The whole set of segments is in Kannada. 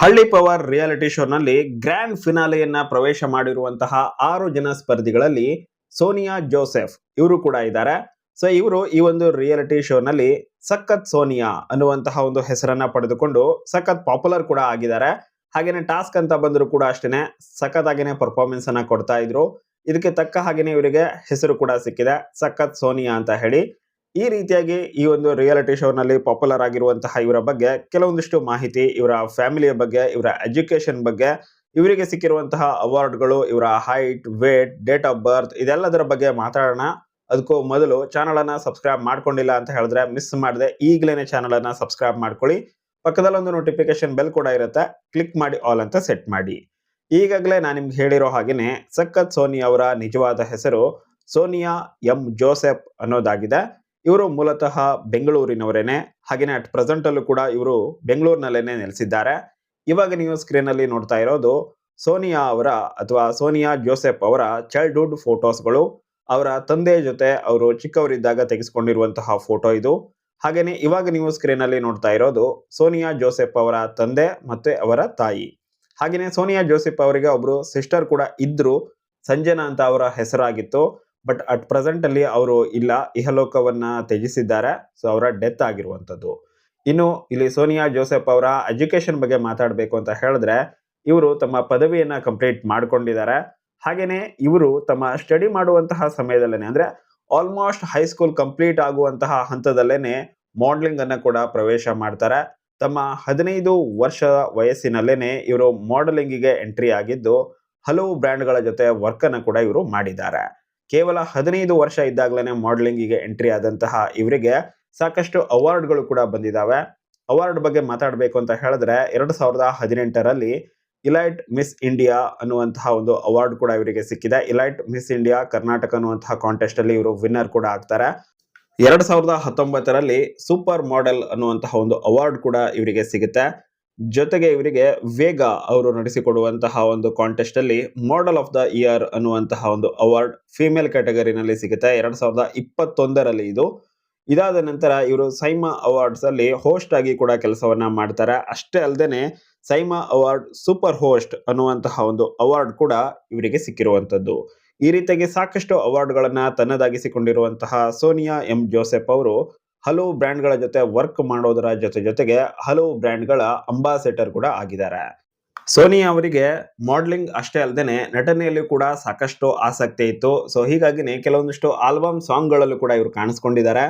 ಹಳ್ಳಿ ಪವರ್ ರಿಯಾಲಿಟಿ ಶೋನಲ್ಲಿ ಗ್ರ್ಯಾಂಡ್ ಫಿನಾಲೆಯನ್ನ ಪ್ರವೇಶ ಮಾಡಿರುವಂತಹ ಆರು ಜನ ಸ್ಪರ್ಧಿಗಳಲ್ಲಿ ಸೋನಿಯಾ ಜೋಸೆಫ್ ಇವರು ಕೂಡ ಇದ್ದಾರೆ. ಸೊ ಇವರು ಈ ಒಂದು ರಿಯಾಲಿಟಿ ಶೋನಲ್ಲಿ ಸಖತ್ ಸೋನಿಯಾ ಅನ್ನುವಂತಹ ಒಂದು ಹೆಸರನ್ನ ಪಡೆದುಕೊಂಡು ಸಖತ್ ಪಾಪ್ಯುಲರ್ ಕೂಡ ಆಗಿದ್ದಾರೆ. ಹಾಗೇನೆ ಟಾಸ್ಕ್ ಅಂತ ಬಂದರೂ ಕೂಡ ಅಷ್ಟೇನೆ ಸಖತ್ ಆಗೇನೆ ಪರ್ಫಾರ್ಮೆನ್ಸ್ ಅನ್ನ ಕೊಡ್ತಾ ಇದ್ರು. ಇದಕ್ಕೆ ತಕ್ಕ ಹಾಗೇನೆ ಇವರಿಗೆ ಹೆಸರು ಕೂಡ ಸಿಕ್ಕಿದೆ. ಸಖತ್ ಸೋನಿಯಾ ಅಂತ ಹೇಳಿ. ಈ ರೀತಿಯಾಗಿ ಈ ಒಂದು ರಿಯಾಲಿಟಿ ಶೋನಲ್ಲಿ ಪಾಪ್ಯುಲರ್ ಆಗಿರುವಂತಹ ಇವರ ಬಗ್ಗೆ ಕೆಲವೊಂದಿಷ್ಟು ಮಾಹಿತಿ, ಇವರ ಫ್ಯಾಮಿಲಿಯ ಬಗ್ಗೆ, ಇವರ ಎಜುಕೇಶನ್ ಬಗ್ಗೆ, ಇವರಿಗೆ ಸಿಕ್ಕಿರುವಂತಹ ಅವಾರ್ಡ್ಗಳು ಇವರ height weight date of birth ಇದೆಲ್ಲದರ ಬಗ್ಗೆ ಮಾತಾಡೋಣ. ಅದಕ್ಕೂ ಮೊದಲು ಚಾನಲ್ ಅನ್ನ ಸಬ್ಸ್ಕ್ರೈಬ್ ಮಾಡ್ಕೊಂಡಿಲ್ಲ ಅಂತ ಹೇಳಿದ್ರೆ ಮಿಸ್ ಮಾಡಿದೆ ಈಗಲೇ ಚಾನಲ್ ಅನ್ನ ಸಬ್ಸ್ಕ್ರೈಬ್ ಮಾಡ್ಕೊಳ್ಳಿ. ಪಕ್ಕದಲ್ಲೊಂದು ನೋಟಿಫಿಕೇಶನ್ ಬೆಲ್ ಕೂಡ ಇರುತ್ತೆ. ಕ್ಲಿಕ್ ಮಾಡಿ ಆಲ್ ಅಂತ ಸೆಟ್ ಮಾಡಿ. ಈಗಾಗಲೇ ನಾನು ನಿಮ್ಗೆ ಹೇಳಿರೋ ಹಾಗೇನೆ ಸಖತ್ ಸೋನಿಯಾ ಅವರ ನಿಜವಾದ ಹೆಸರು ಸೋನಿಯಾ ಎಂ ಜೋಸೆಫ್ ಅನ್ನೋದಾಗಿದೆ. ಇವರು ಮೂಲತಃ ಬೆಂಗಳೂರಿನವರೇನೆ. ಹಾಗೆಯೇ ಅಟ್ ಪ್ರೆಸೆಂಟ್ ಅಲ್ಲೂ ಕೂಡ ಇವರು ಬೆಂಗಳೂರಿನಲ್ಲೇನೆ ನೆಲೆಸಿದ್ದಾರೆ. ಇವಾಗ ನೀವು ಸ್ಕ್ರೀನ್ ಅಲ್ಲಿ ನೋಡ್ತಾ ಇರೋದು ಸೋನಿಯಾ ಅವರ ಅಥವಾ ಸೋನಿಯಾ ಜೋಸೆಫ್ ಅವರ ಚೈಲ್ಡ್ಹುಡ್ ಫೋಟೋಸ್ಗಳು ಅವರ ತಂದೆಯ ಜೊತೆ ಅವರು ಚಿಕ್ಕವರಿದ್ದಾಗ ತೆಗೆಸ್ಕೊಂಡಿರುವಂತಹ ಫೋಟೋ ಇದು. ಹಾಗೆಯೇ ಇವಾಗ ನೀವು ಸ್ಕ್ರೀನ್ ಅಲ್ಲಿ ನೋಡ್ತಾ ಇರೋದು ಸೋನಿಯಾ ಜೋಸೆಫ್ ಅವರ ತಂದೆ ಮತ್ತೆ ಅವರ ತಾಯಿ. ಹಾಗೆಯೇ ಸೋನಿಯಾ ಜೋಸೆಫ್ ಅವರಿಗೆ ಒಬ್ರು ಸಿಸ್ಟರ್ ಕೂಡ ಇದ್ರು. ಸಂಜನಾ ಅಂತ ಅವರ ಹೆಸರಾಗಿತ್ತು. ಬಟ್ ಅಟ್ ಪ್ರೆಸೆಂಟ್ ಅಲ್ಲಿ ಅವರು ಇಲ್ಲ. ಇಹಲೋಕವನ್ನ ತ್ಯಜಿಸಿದ್ದಾರೆ. ಸೊ ಅವರ ಡೆತ್ ಆಗಿರುವಂತದ್ದು ಇನ್ನು ಇಲ್ಲಿ ಸೋನಿಯಾ ಜೋಸೆಫ್ ಅವರ ಎಜುಕೇಶನ್ ಬಗ್ಗೆ ಮಾತಾಡಬೇಕು ಅಂತ ಹೇಳಿದ್ರೆ, ಇವರು ತಮ್ಮ ಪದವಿಯನ್ನ ಕಂಪ್ಲೀಟ್ ಮಾಡ್ಕೊಂಡಿದ್ದಾರೆ. ಹಾಗೇನೆ ಇವರು ತಮ್ಮ ಸ್ಟಡಿ ಮಾಡುವಂತಹ ಸಮಯದಲ್ಲೇನೆ, ಅಂದ್ರೆ ಆಲ್ಮೋಸ್ಟ್ ಹೈಸ್ಕೂಲ್ ಕಂಪ್ಲೀಟ್ ಆಗುವಂತಹ ಹಂತದಲ್ಲೇನೆ ಮಾಡ್ಲಿಂಗ್ ಅನ್ನ ಕೂಡ ಪ್ರವೇಶ ಮಾಡ್ತಾರೆ. ತಮ್ಮ ಹದಿನೈದು ವರ್ಷ ವಯಸ್ಸಿನಲ್ಲೇನೆ ಇವರು ಮಾಡಲಿಂಗಿಗೆ ಎಂಟ್ರಿ ಆಗಿದ್ದು, ಹಲವು ಬ್ರ್ಯಾಂಡ್ಗಳ ಜೊತೆ ವರ್ಕ್ ಅನ್ನ ಕೂಡ ಇವರು ಮಾಡಿದ್ದಾರೆ. ಕೇವಲ ಹದಿನೈದು ವರ್ಷ ಇದ್ದಾಗಲೇ ಮಾಡಲಿಂಗಿಗೆ ಎಂಟ್ರಿ ಆದಂತಹ ಇವರಿಗೆ ಸಾಕಷ್ಟು ಅವಾರ್ಡ್ಗಳು ಕೂಡ ಬಂದಿದ್ದಾವೆ ಅವಾರ್ಡ್ ಬಗ್ಗೆ ಮಾತಾಡಬೇಕು ಅಂತ ಹೇಳಿದ್ರೆ ಎರಡು ಸಾವಿರದ ಹದಿನೆಂಟರಲ್ಲಿ ಇಲೈಟ್ ಮಿಸ್ ಇಂಡಿಯಾ ಅನ್ನುವಂತಹ ಒಂದು ಅವಾರ್ಡ್ ಕೂಡ ಇವರಿಗೆ ಸಿಕ್ಕಿದೆ. ಇಲೈಟ್ ಮಿಸ್ ಇಂಡಿಯಾ ಕರ್ನಾಟಕ ಅನ್ನುವಂತಹ ಕಾಂಟೆಸ್ಟ್ ಅಲ್ಲಿ ಇವರು ವಿನ್ನರ್ ಕೂಡ ಆಗ್ತಾರೆ. ಎರಡು ಸಾವಿರದ ಹತ್ತೊಂಬತ್ತರಲ್ಲಿ ಸೂಪರ್ ಮಾಡೆಲ್ ಅನ್ನುವಂತಹ ಒಂದು ಅವಾರ್ಡ್ ಕೂಡ ಇವರಿಗೆ ಸಿಗುತ್ತೆ. ಜೊತೆಗೆ ಇವರಿಗೆ ವೇಗ ಅವರು ನಡೆಸಿಕೊಡುವಂತಹ ಒಂದು ಕಾಂಟೆಸ್ಟ್ ಅಲ್ಲಿ ಮಾಡೆಲ್ ಆಫ್ ದ ಇಯರ್ ಅನ್ನುವಂತಹ ಒಂದು ಅವಾರ್ಡ್ ಫಿಮೇಲ್ ಕ್ಯಾಟಗರಿನಲ್ಲಿ ಸಿಗುತ್ತೆ. ಎರಡ್ ಸಾವಿರದ ಇಪ್ಪತ್ತೊಂದರಲ್ಲಿ ಇದು. ಇದಾದ ನಂತರ ಇವರು ಸೈಮಾ ಅವಾರ್ಡ್ಸ್ ಅಲ್ಲಿ ಹೋಸ್ಟ್ ಆಗಿ ಕೂಡ ಕೆಲಸವನ್ನ ಮಾಡ್ತಾರೆ. ಅಷ್ಟೇ ಅಲ್ಲದೆ ಸೈಮಾ ಅವಾರ್ಡ್ ಸೂಪರ್ ಹೋಸ್ಟ್ ಅನ್ನುವಂತಹ ಒಂದು ಅವಾರ್ಡ್ ಕೂಡ ಇವರಿಗೆ ಸಿಕ್ಕಿರುವಂತದ್ದು ಈ ರೀತಿಯಾಗಿ ಸಾಕಷ್ಟು ಅವಾರ್ಡ್ಗಳನ್ನ ತನ್ನದಾಗಿಸಿಕೊಂಡಿರುವಂತಹ ಸೋನಿಯಾ ಎಂ ಜೋಸೆಫ್ ಅವರು ಹಲವು ಬ್ರ್ಯಾಂಡ್ಗಳ ಜೊತೆ ವರ್ಕ್ ಮಾಡೋದರ ಜೊತೆ ಜೊತೆಗೆ ಹಲವು ಬ್ರ್ಯಾಂಡ್ಗಳ ಅಂಬಾಸೆಡರ್ ಕೂಡ ಆಗಿದ್ದಾರೆ. ಸೋನಿ ಅವರಿಗೆ ಮಾಡ್ಲಿಂಗ್ ಅಷ್ಟೇ ಅಲ್ಲದೆ ನಟನೆಯಲ್ಲಿ ಕೂಡ ಸಾಕಷ್ಟು ಆಸಕ್ತಿ ಇತ್ತು. ಸೊ ಹೀಗಾಗಿನೇ ಕೆಲವೊಂದಿಷ್ಟು ಆಲ್ಬಮ್ ಸಾಂಗ್ಗಳಲ್ಲೂ ಕೂಡ ಇವರು ಕಾಣಿಸ್ಕೊಂಡಿದ್ದಾರೆ.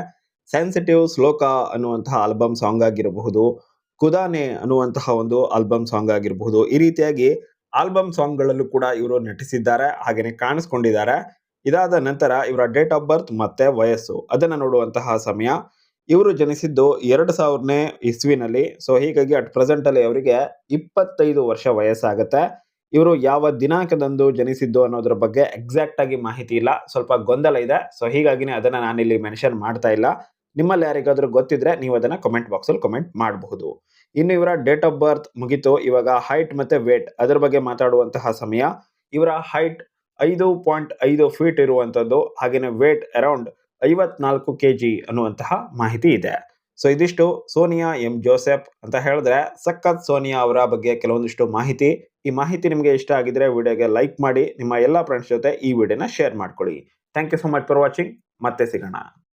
ಸೆನ್ಸಿಟಿವ್, ಶ್ಲೋಕ ಅನ್ನುವಂತಹ ಆಲ್ಬಮ್ ಸಾಂಗ್ ಆಗಿರಬಹುದು ಕುದಾನೆ ಅನ್ನುವಂತಹ ಒಂದು ಆಲ್ಬಮ್ ಸಾಂಗ್ ಆಗಿರಬಹುದು, ಈ ರೀತಿಯಾಗಿ ಆಲ್ಬಮ್ ಸಾಂಗ್ಗಳಲ್ಲೂ ಕೂಡ ಇವರು ನಟಿಸಿದ್ದಾರೆ ಹಾಗೆಯೇ ಕಾಣಿಸ್ಕೊಂಡಿದ್ದಾರೆ. ಇದಾದ ನಂತರ ಇವರ ಡೇಟ್ ಆಫ್ ಬರ್ತ್ ಮತ್ತೆ ವಯಸ್ಸು. ಅದನ್ನು ನೋಡುವಂತಹ ಸಮಯ. ಇವರು ಜನಿಸಿದ್ದು ಎರಡು ಸಾವಿರನೇ ಇಸ್ವಿನಲ್ಲಿ. ಸೊ ಹೀಗಾಗಿ ಅಟ್ ಪ್ರೆಸೆಂಟ್ ಅಲ್ಲಿ ಅವರಿಗೆ ಇಪ್ಪತ್ತೈದು ವರ್ಷ ವಯಸ್ಸಾಗುತ್ತೆ. ಇವರು ಯಾವ ದಿನಾಂಕದಂದು ಜನಿಸಿದ್ದು ಅನ್ನೋದ್ರ ಬಗ್ಗೆ ಎಕ್ಸಾಕ್ಟ್ ಆಗಿ ಮಾಹಿತಿ ಇಲ್ಲ. ಸ್ವಲ್ಪ ಗೊಂದಲ ಇದೆ. ಸೊ ಹೀಗಾಗಿನೇ ಅದನ್ನ ನಾನಿಲ್ಲಿ ಮೆನ್ಷನ್ ಮಾಡ್ತಾ ಇಲ್ಲ. ನಿಮ್ಮಲ್ಲಿ ಯಾರಿಗಾದ್ರೂ ಗೊತ್ತಿದ್ರೆ ನೀವು ಅದನ್ನ ಕಮೆಂಟ್ ಬಾಕ್ಸ್ ಅಲ್ಲಿ ಕಮೆಂಟ್ ಮಾಡಬಹುದು. ಇನ್ನು ಇವರ ಡೇಟ್ ಆಫ್ ಬರ್ತ್ ಮುಗಿತು. ಇವಾಗ ಹೈಟ್ ಮತ್ತೆ ವೇಟ್ ಅದರ ಬಗ್ಗೆ ಮಾತಾಡುವಂತಹ ಸಮಯ. ಇವರ ಹೈಟ್ ಐದು ಪಾಯಿಂಟ್ ಐದು ಫೀಟ್ ಇರುವಂತದ್ದು. ಹಾಗೇನೆ ವೇಟ್ ಅರೌಂಡ್ ಐವತ್ನಾಲ್ಕು ಕೆ ಜಿ ಅನ್ನುವಂತಹ ಮಾಹಿತಿ ಇದೆ. ಸೊ ಇದಿಷ್ಟು ಸೋನಿಯಾ ಎಂ ಜೋಸೆಫ್ ಅಂತ ಹೇಳಿದ್ರೆ ಸಖತ್ ಸೋನಿಯಾ ಅವರ ಬಗ್ಗೆ ಕೆಲವೊಂದಿಷ್ಟು ಮಾಹಿತಿ. ಈ ಮಾಹಿತಿ ನಿಮಗೆ ಇಷ್ಟ ಆಗಿದ್ರೆ ವಿಡಿಯೋಗೆ ಲೈಕ್ ಮಾಡಿ, ನಿಮ್ಮ ಎಲ್ಲ ಫ್ರೆಂಡ್ಸ್ ಜೊತೆ ಈ ವಿಡಿಯೋನ ಶೇರ್ ಮಾಡ್ಕೊಳ್ಳಿ. Thank you so much for watching ಮತ್ತೆ ಸಿಗೋಣ.